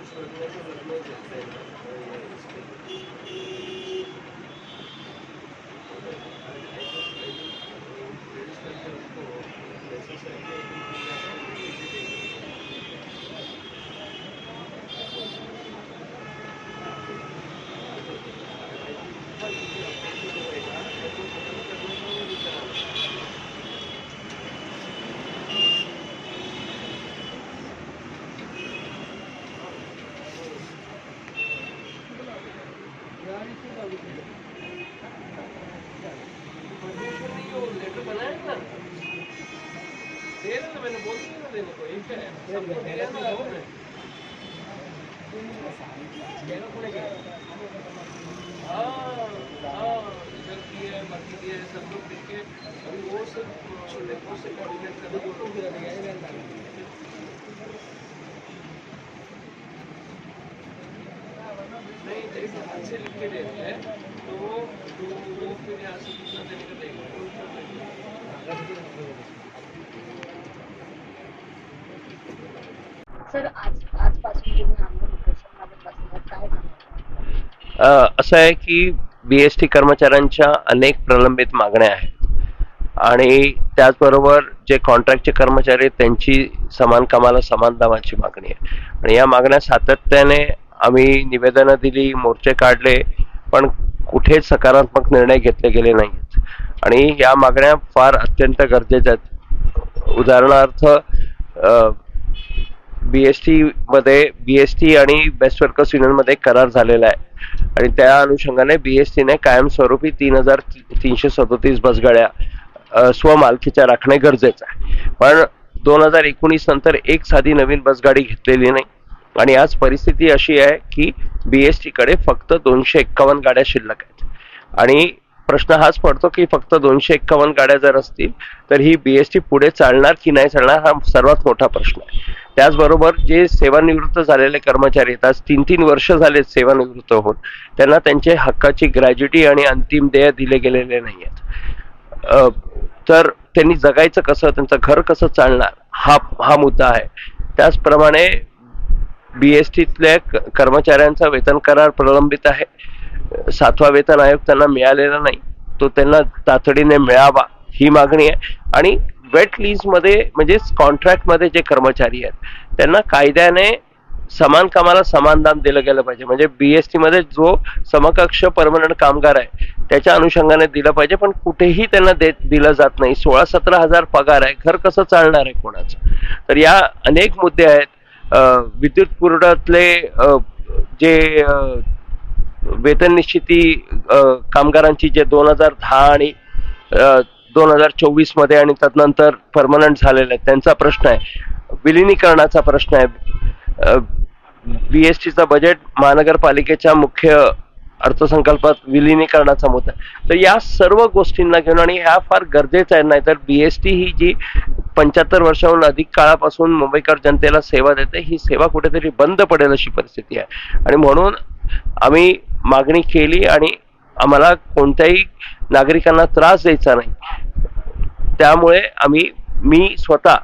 Those are, those are the emergency. दे रहे ना मैंने बोल दिया ना देने को एक है सबको दिया ना आपने हाँ हाँ इधर दिया है बाकी दिया है सब लोग देख के अभी वो सब लेखों से कोऑर्डिनेट करना नहीं जैसे हाथ से लिख के देते हैं। तो तो वो फिर यहाँ से कितना देने का देगा सर आज आजपासून तुम्ही आंदोलन काय असं आहे की बी एस टी कर्मचाऱ्यांच्या अनेक प्रलंबित मागण्या आहेत. आणि त्याचबरोबर जे कॉन्ट्रॅक्टचे कर्मचारी आहेत त्यांची समान कामाला समान दामाची मागणी आहे. आणि या मागण्या सातत्याने आम्ही निवेदनं दिली मोर्चे काढले पण कुठेच सकारात्मक निर्णय घेतले गेले नाहीत. आणि या मागण्या फार अत्यंत गरजेच्या आहेत. उदाहरणार्थ बी एस टीमध्ये बी एस टी आणि बेस्ट वर्कर्स युनियनमध्ये करार झालेला आहे. आणि त्या अनुषंगाने बी एस टीने कायमस्वरूपी तीन हजार तीनशे सदोतीस बसगाड्या स्वमालकीच्या राखणे गरजेचं आहे. पण दोन हजार एकोणीस नंतर एक साधी नवीन बसगाडी घेतलेली नाही. आणि आज परिस्थिती अशी आहे की बी एस टीकडे फक्त दोनशे एक्कावन्न गाड्या शिल्लक आहेत. आणि प्रश्न हाच पडतो की फक्त दोनशे एक्कावन्न गाड्या जर असतील तर ही बी एस टी पुढे चालणार की नाही चालणार हा सर्वात मोठा प्रश्न आहे. त्याचबरोबर जे सेवानिवृत्त झालेले कर्मचारी आहेत आज तीन तीन वर्ष झाले सेवानिवृत्त होऊन त्यांना त्यांचे हक्काची ग्रॅज्युटी आणि अंतिम देय दिले गेलेले नाही आहेत. तर त्यांनी जगायचं कसं त्यांचं घर कसं चालणार हा हा मुद्दा आहे. त्याचप्रमाणे बी एस टीतल्या कर्मचाऱ्यांचा वेतन करार प्रलंबित आहे. सातवा वेतन आयोग त्यांना मिळालेला नाही. तो त्यांना तातडीने मिळावा ही मागणी आहे. आणि वेट लीजमध्ये म्हणजे कॉन्ट्रॅक्टमध्ये कॉन्ट्रॅक्टमध्ये जे कर्मचारी आहेत त्यांना कायद्याने समान कामाला समान दाम दिलं गेलं पाहिजे. म्हणजे बीएसटी मध्ये जो समकक्ष परमनंट कामगार आहे त्याच्या अनुषंगाने दिलं पाहिजे पण कुठेही त्यांना देत दिलं जात नाही. सोळा सतरा हजार पगार आहे. घर कसं चालणार आहे कोणाचं? तर या अनेक मुद्दे आहेत. विद्युत पुरवठ्यातले जे वेतन निश्चिती कामगारांची जे दोन हजार दहा आणि दोन हजार चोवीसमध्ये आणि त्यानंतर परमनंट झालेले आहेत त्यांचा प्रश्न आहे. विलिनीकरणाचा प्रश्न आहे. बी एस टीचा बजेट महानगरपालिकेच्या मुख्य अर्थसंकल्पात विलिनीकरणाचा मुद्दा तर या सर्व गोष्टींना घेऊन आणि ह्या फार गरजेचं आहे नाहीतर टी ही जी पंच्याहत्तर वर्षाहून अधिक काळापासून मुंबईकर जनतेला सेवा देते. ही सेवा कुठेतरी बंद पडेल अशी परिस्थिती आहे. आणि म्हणून आम्ही मागणी केली आणि आम्हाला कोणत्याही नागरिकांना त्रास द्यायचा नाही. त्यामुळे आम्ही मी स्वतः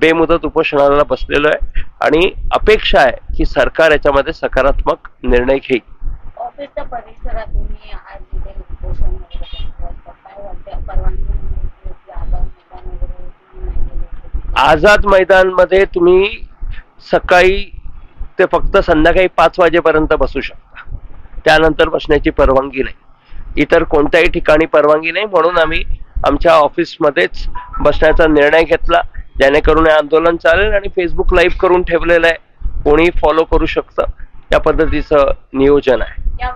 बेमुदत उपोषणाला बसलेलो आहे आणि अपेक्षा आहे की सरकार याच्यामध्ये सकारात्मक निर्णय घेईल. ऑफिसच्या परिसरात तुम्ही आज उपोषण परवानगी मिळाली की आझाद मैदान वगैरे तुम्ही नाही गेले आझाद मैदानमध्ये तुम्ही सकाळी ते फक्त संध्याकाळी पाच वाजेपर्यंत बसू शकता. त्यानंतर बसण्याची परवानगी नाही. इतर कोणत्याही ठिकाणी परवानगी नाही म्हणून आम्ही आमच्या ऑफिसमध्येच बसण्याचा निर्णय घेतला. जेणेकरून हे आंदोलन चालेल आणि फेसबुक लाईव्ह करून ठेवलेलं आहे. कोणी फॉलो करू शकतं. त्या पद्धतीचं नियोजन आहे. या?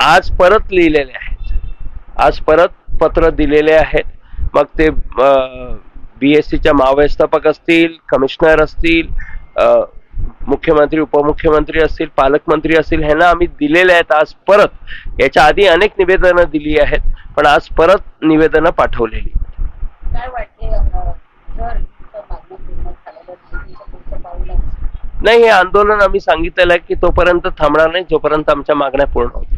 आज परत लिहिलेले आहेत. आज परत पत्र दिलेले आहेत. मग ते बी एस सीच्या महाव्यवस्थापक असतील कमिशनर असतील मुख्यमंत्री उपमुख्यमंत्री असतील पालकमंत्री असतील ह्यांना आम्ही दिलेले आहेत आज परत. याच्या आधी अनेक निवेदनं दिली आहेत पण आज परत निवेदनं पाठवलेली. नाही हे आंदोलन आम्ही सांगितलेलं आहे की तोपर्यंत थांबणार नाही जोपर्यंत आमच्या मागण्या पूर्ण होत नाही.